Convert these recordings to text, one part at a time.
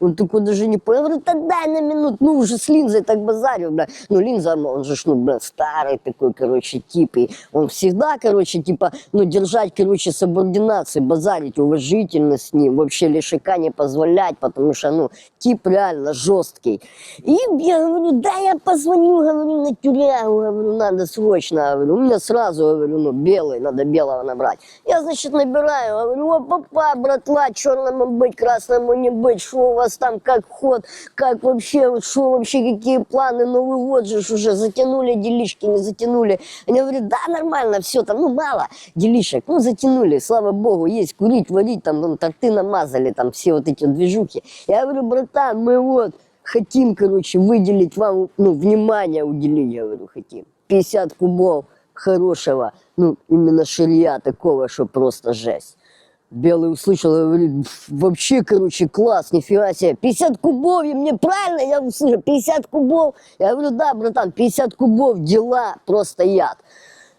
Он такой даже не понял. Я говорю, да дай на минуту, ну уже с линзой так базарю, бля. Ну линза, он же, ну, бля, старый такой, короче, тип. И он всегда, короче, типа, ну держать, короче, субординацию, базарить уважительно с ним, вообще лишика не позволять, потому что, ну, тип реально жесткий. И я говорю, да я позвоню, говорю, на тюрягу, говорю, надо срочно, говорю, у меня сразу, говорю, ну, белый, надо белого набрать. Я, значит, набираю, говорю, о, папа, братва, черному быть, красному не быть, что у вас там, как ход, как вообще, что вообще, какие планы, Новый год же уже, затянули делишки, не затянули. Они говорят, да, нормально, все там, ну, мало делишек, ну, затянули, слава богу, есть курить, варить, там, ну, торты намазали, там, все вот эти движухи. Я говорю, братан, мы вот хотим, короче, выделить вам, ну, внимание уделить, я говорю, хотим. 50 кубов хорошего, ну, именно ширья такого, что просто жесть. Белый услышал, говорит, вообще, короче, класс, нифига себе. 50 кубов, и мне правильно, я услышал, 50 кубов. Я говорю, да, братан, 50 кубов, дела, просто яд.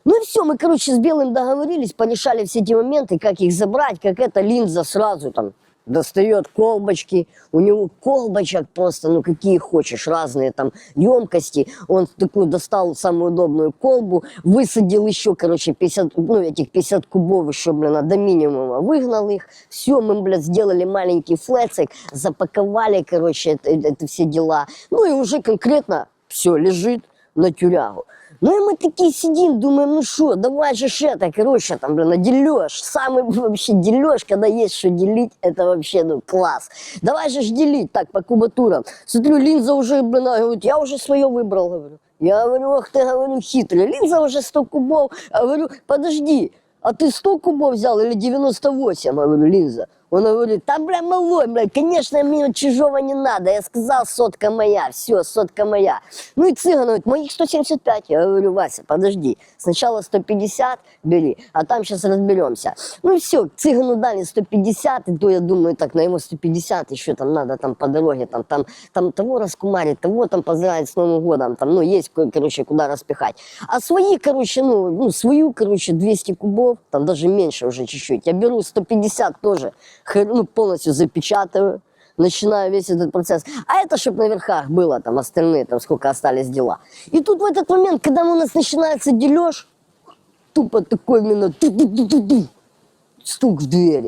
Ну и все, мы, короче, с Белым договорились, порешали все эти моменты, как их забрать, как эта линза сразу там достает колбочки, у него колбочек просто, ну какие хочешь, разные там емкости. Он такую достал самую удобную колбу, высадил еще, короче, 50, ну этих 50 кубов еще, блин, до минимума, выгнал их. Все, мы, блядь, сделали маленький флецик, запаковали, короче, это, это все дела. Ну и уже конкретно все лежит на тюрягу. Ну и мы такие сидим, думаем, ну что, давай же ж это, короче, там, блин, дележ. Самый вообще дележ, когда есть что делить, это вообще, ну, класс. Давай же ж делить, так, по кубатурам. Смотрю, линза уже, блин, говорит, я уже свое выбрал, говорю. Я говорю, ох ты, говорю, хитрый. Линза уже 100 кубов. А говорю, подожди, а ты 100 кубов взял или 98? Я говорю, линза. Он говорит, да, бля, малой, бля, конечно, мне чужого не надо. Я сказал, сотка моя, все, сотка моя. Ну и цыган говорит, моих 175. Я говорю, Вася, подожди, сначала 150 бери, а там сейчас разберемся. Ну и все, цыгану дали 150, и то я думаю, так, на его 150 еще там надо там по дороге, там, там, там того раскумарить, того там поздравить с Новым годом, там, ну, есть, ко- короче, куда распихать. А свои, короче, ну, ну, свою, короче, 200 кубов, там даже меньше уже чуть-чуть, я беру 150 тоже, ну, полностью запечатываю, начинаю весь этот процесс. А это, чтобы на верхах было, там, остальные, там, сколько остались дела. И тут в этот момент, когда у нас начинается дележ, тупо такой ту-ду-ду-ду-ду, стук в двери.